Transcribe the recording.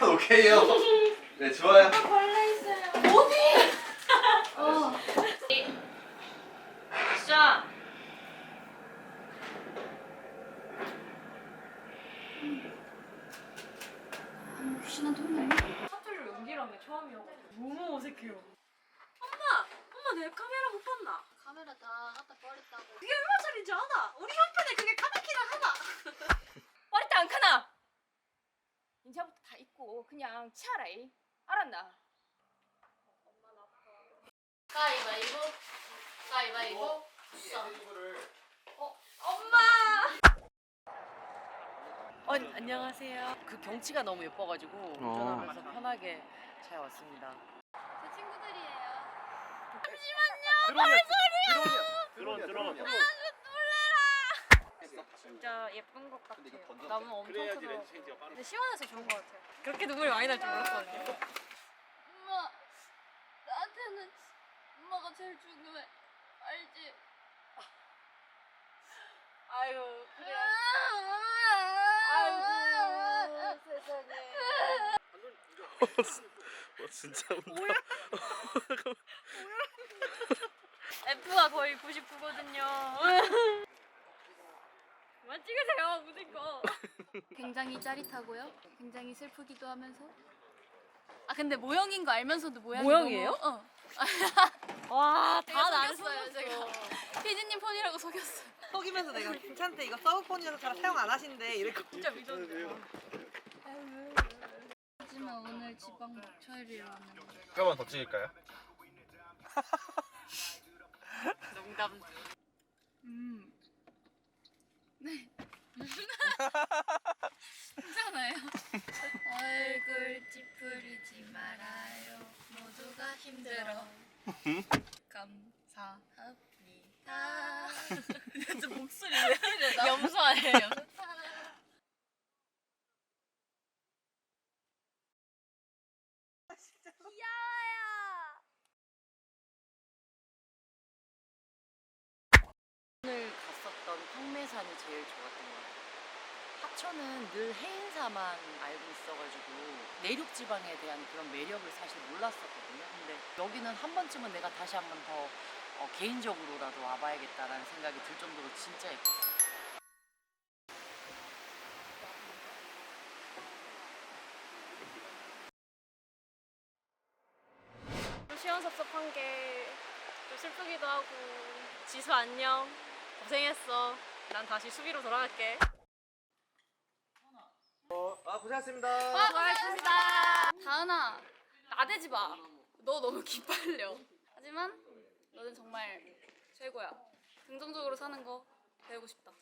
오케이요. 네 좋아요. 벌레 있어요. 어디? 어. 자, 귀신한테 혼나요? 사투리로 연기라는 게 처음이어가지고 너무 어색해요. 엄마! 엄마 내 카메라 못 봤나? 카메라 다 갖다 버렸다고. 그게 얼마 짜리인지 아나? 우리 형편에 그게 카메키나 하나? 어릴 때안 크나? 인자부터 다 입고 그냥 치아라이 알았나? 가위바위보. 가위바위보. 어, 엄마! 어, 안녕하세요. 그 경치가 너무 예뻐가지고 운전하면서 편하게 잘 왔습니다. 제 친구들이에요. 드론 드론 진짜 예쁜 것 같아요. 나무 엄청 그래야지 커서 렌즈 체인지가 빠르 근데 시원해서 좋은 것 같아요. 그렇게 눈물이 많이 날 줄 몰랐거든요. 엄마, 나한테는 엄마가 제일 중요해. 알지? 아유, 그래. 아이고, 세상에. 어, 진짜 뭐야? F가 거의 99거든요. 그만 찍으세요, 묻은 거. 굉장히 짜릿하고요. 굉장히 슬프기도 하면서. 아 근데 모형인 거 알면서도 모양이 모형이에요? 너무, 어. 와, 제가 다 나를 속였어요, 속였어. 제가. 피디님 폰이라고 속였어요. 속이면서 내가 괜찮대 이거 서브폰이라서 잘 사용 안 하신대 이렇게 진짜 믿었는데. 하지만 오늘 지방 목초일이라는. 잠깐만 더 찍을까요? 농담. 음. 네. 괜찮아요. 얼굴 찌푸리지 말아요. 모두가 힘들어. 감사합니다. 진짜 목소리 왜 이래? 나 염소 아니에요? 오늘 갔었던 황매산이 제일 좋았던 것 같아요. 하천은 늘 해인사만 알고 있어가지고 내륙 지방에 대한 그런 매력을 사실 몰랐었거든요. 근데 여기는 한 번쯤은 내가 다시 한 번더 어, 개인적으로라도 와봐야겠다라는 생각이 들 정도로 진짜 예뻤어요. 좀 시원섭섭한 게 좀 슬프기도 하고 지수 안녕 고생했어 난 다시 수비로 돌아갈게 아 고생하셨습니다. 다은아, 나대지 마. 너 너무 기빨려. 하지만 너는 정말 최고야. 긍정적으로 사는 거 배우고 싶다.